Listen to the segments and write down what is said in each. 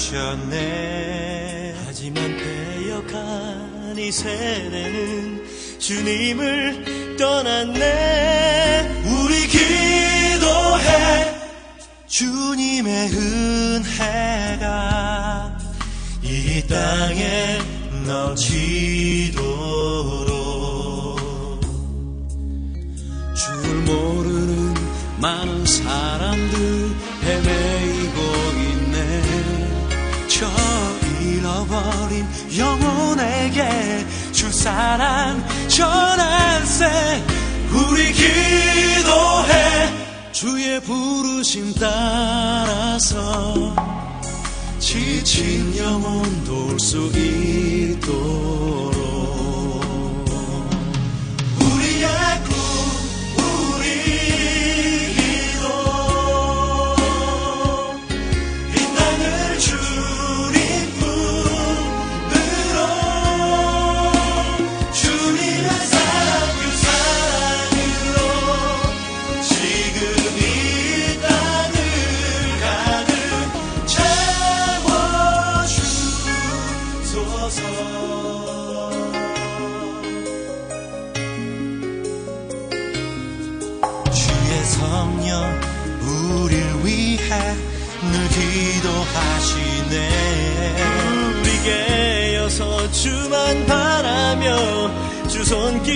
주셨네. 하지만 빼어간 이 세대는 주님을 떠났네. 우리 기도해. 주님의 은혜가 이 땅에 넘치도록. 줄 모르는 많은 잃어버린 영혼에게 주 사랑 전할세 우리 기도해. 주의 부르심 따라서 지친 영혼 돌 수 있도록 성령 우릴 위해 늘 기도하시네. 우리게 여서 주만 바라며 주 손길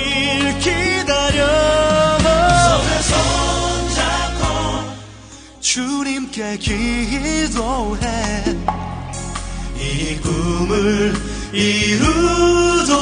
기다려. 손에 손잡고 주님께 기도해. 이 꿈을 이루도록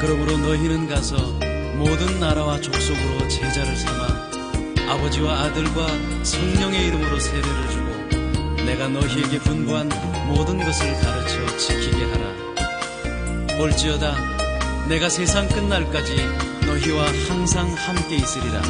그러므로 너희는 가서 모든 나라와 족속으로 제자를 삼아 아버지와 아들과 성령의 이름으로 세례를 주고 내가 너희에게 분부한 모든 것을 가르쳐 지키게 하라. 올지어다 내가 세상 끝날까지 너희와 항상 함께 있으리라.